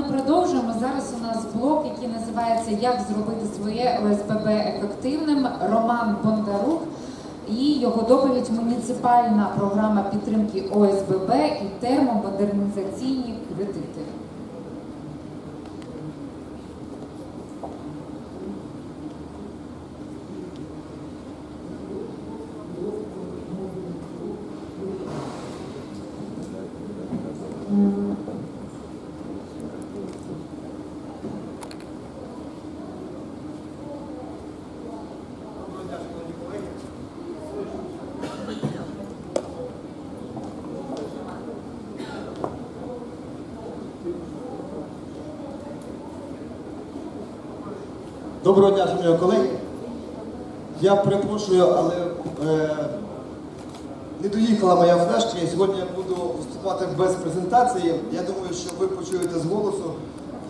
Ми продовжуємо. Зараз у нас блок, який називається Як зробити своє ОСББ ефективним. Роман Бондарук і його доповідь Муніципальна програма підтримки ОСББ і термомодернізаційні кредити. Доброго дня, шановні колеги. Я перепрошую, але е, не доїхала моя флешка, і сьогодні я буду виступати без презентації. Я думаю, що ви почуєте з голосу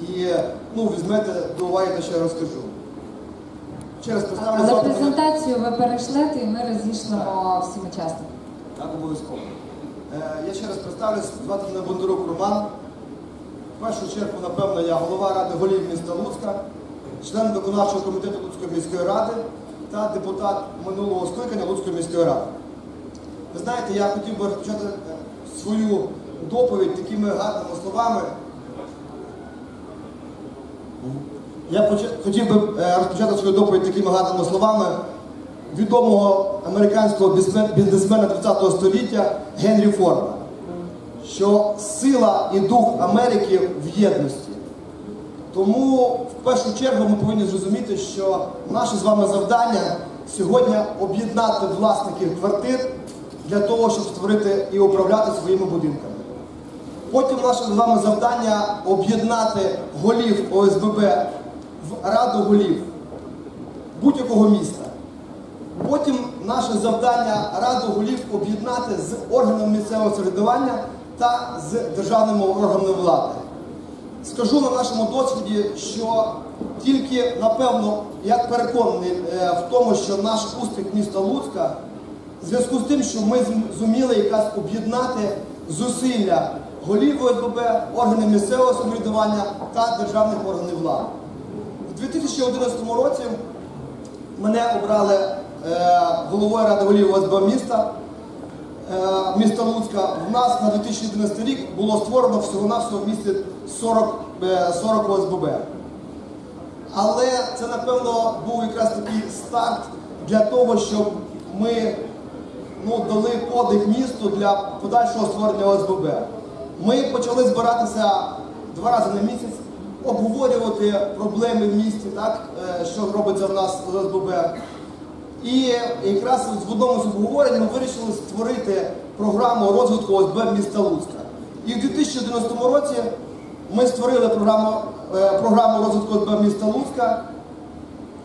і ну, візьмете до уваги те, що я розкажу. Представлю Але презентацію ви перейшлете і ми розійшлемо всім учасникам. Так, обов'язково. Е, я ще раз представлюсь, звати мене Бондарук Роман. В першу чергу, напевно, я голова ради голів міста Луцька, член виконавчого комітету Луцької міської ради та депутат минулого скликання Луцької міської ради. Ви знаєте, я хотів би розпочати е, свою доповідь такими гарними словами. Я хотів би е, розпочати свою доповідь такими гарними словами відомого американського бізнесмена 20 століття Генрі Форда, що сила і дух Америки в єдності. Тому в першу чергу ми повинні зрозуміти, що наше з вами завдання сьогодні об'єднати власників квартир для того, щоб створити і управляти своїми будинками. Потім наше з вами завдання об'єднати голів ОСББ в раду голів будь-якого міста. Потім наше завдання раду голів об'єднати з органами місцевого самоврядування та з державними органами влади. Скажу на нашому досвіді, що тільки, напевно, я переконаний е, в тому, що наш успіх міста Луцька в зв'язку з тим, що ми зуміли якраз об'єднати зусилля голів ОСББ, органів місцевого самоврядування та державних органів влади. У 2011 році мене обрали е, головою ради голів ОСБ міста, міста Луцька. В нас на 2011 рік було створено всього-навсього в місті 40, е, 40 ОСББ. Але це, напевно, був якраз такий старт для того, щоб ми ну, дали подих місту для подальшого створення ОСББ. Ми почали збиратися два рази на місяць, обговорювати проблеми в місті, так, е, що робиться в нас з ОСББ. І якраз в одному з обговорень ми вирішили створити програму розвитку ОСБ міста Луцька. І в 2011 році ми створили програму, е, програму розвитку ОСБ міста Луцька,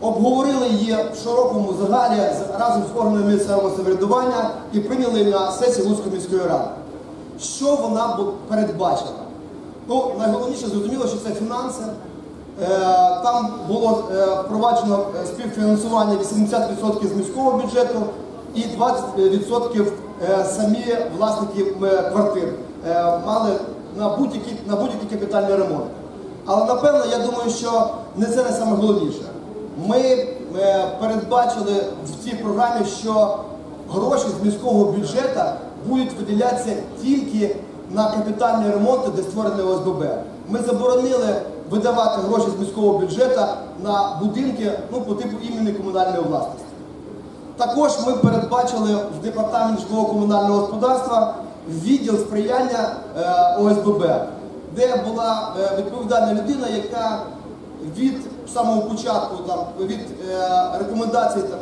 обговорили її в широкому загалі разом з органами місцевого самоврядування і прийняли на сесії Луцької міської ради. Що вона передбачила? Ну, найголовніше зрозуміло, що це фінанси. Е, Там було е, впроваджено е, співфінансування 80% з міського бюджету і 20% е, самі власники квартир мали на будь-який будь-який капітальний ремонт. Але напевно, я думаю, що не це саме. Ми передбачили в цій програмі, що гроші з міського бюджету будуть виділятися тільки на капітальні ремонти, де створене ОСББ. Ми заборонили видавати гроші з міського бюджету на будинки ну, по типу імені комунальної власності. Також ми передбачили в департамент житлово-комунального господарства відділ сприяння е, ОСББ, де була е, відповідальна людина, яка від самого початку там, від е, рекомендацій там,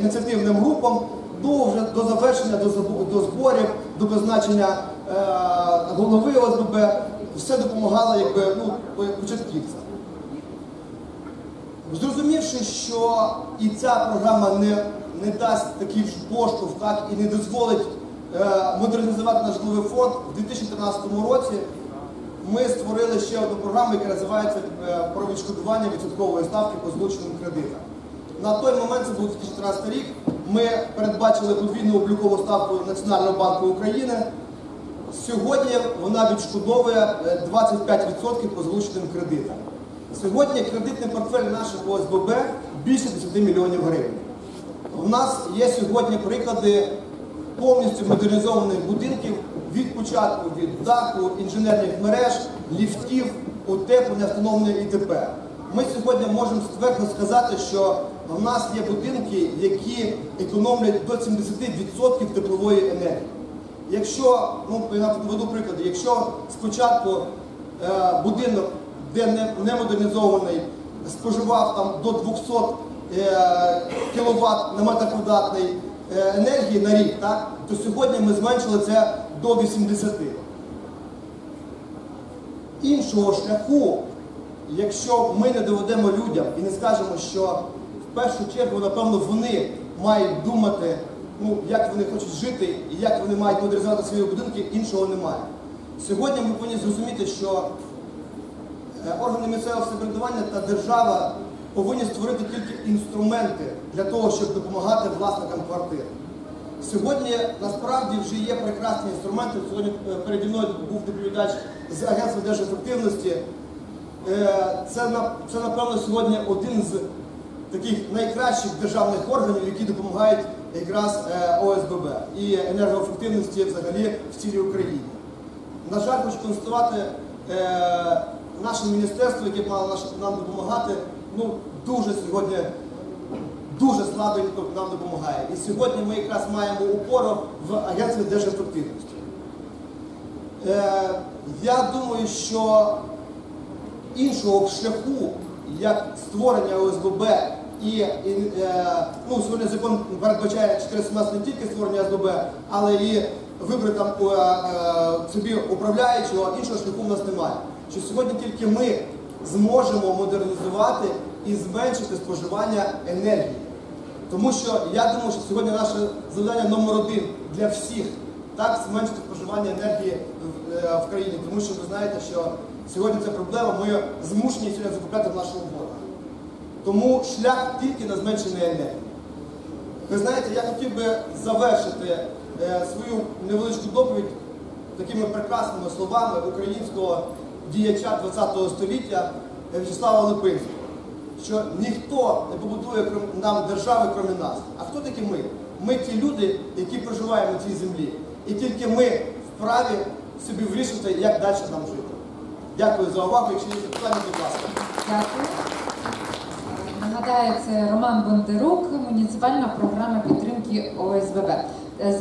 ініціативним групам до вже до завершення, до, до зборів, до призначення голови ОСББ, все допомагало якби, ну, початківцям. Зрозумівши, що і ця програма не, не дасть такий ж поштовх, так і не дозволить е, модернізувати наш житловий фонд, у 2013 році ми створили ще одну програму, яка називається е, про відшкодування відсоткової ставки по злочинним кредитам. На той момент, це був 2014 рік, ми передбачили подвійну облікову ставку Національного банку України Сьогодні вона відшкодовує е, 25% по залученим кредитам. Сьогодні кредитний портфель наших ОСББ більше 10 мільйонів гривень. У нас є сьогодні приклади повністю модернізованих будинків від початку від даху, інженерних мереж, ліфтів, утеплення, встановлення ІТП. Ми сьогодні можемо ствердно сказати, що в нас є будинки, які економлять до 70% теплової енергії. Якщо, ну я наведу приклад, якщо спочатку е, будинок, де не, не модернізований, споживав там до 200 е, кВт на метр квадратний е, енергії на рік, так, то сьогодні ми зменшили це до 80. Іншого шляху, якщо ми не доведемо людям і не скажемо, що в першу чергу, напевно, вони мають думати, ну, як вони хочуть жити і як вони мають модернізувати свої будинки, іншого немає. Сьогодні ми повинні зрозуміти, що Е, органи місцевого самоврядування та держава повинні створити тільки інструменти для того, щоб допомагати власникам квартир. Сьогодні насправді вже є прекрасні інструменти. Сьогодні е, переді мною був доповідач з Агентства держефективності. Е, Це, це, напевно, сьогодні один з таких найкращих державних органів, які допомагають якраз е, ОСББ і енергоефективності взагалі в цілій Україні. На жаль, хочу констатувати, е, наше міністерство, яке мало нам допомагати, ну дуже сьогодні дуже слабенько нам допомагає. І сьогодні ми якраз маємо упору в агентстві держефективності. Е, я думаю, що іншого шляху, як створення ОСББ і, і е, ну, сьогодні закон передбачає 417 не тільки створення ОСББ, але і вибори там е, е, собі управляючого, іншого шляху в нас немає. Що сьогодні тільки ми зможемо модернізувати і зменшити споживання енергії. Тому що я думаю, що сьогодні наше завдання номер один для всіх так зменшити споживання енергії в, в країні. Тому що ви знаєте, що сьогодні це проблема, ми змушені сьогодні закупляти в нашого ворога. Тому шлях тільки на зменшення енергії. Ви знаєте, я хотів би завершити е, свою невеличку доповідь такими прекрасними словами українського діяча ХХ століття В'ячеслава Липинського, що ніхто не побудує нам держави, крім нас. А хто такі ми? Ми ті люди, які проживаємо на цій землі. І тільки ми вправі собі вирішувати, як далі нам жити. Дякую за увагу. Якщо є запитання, будь ласка. Дякую. Нагадаю, це Роман Бондарук, муніципальна програма підтримки ОСББ. Е,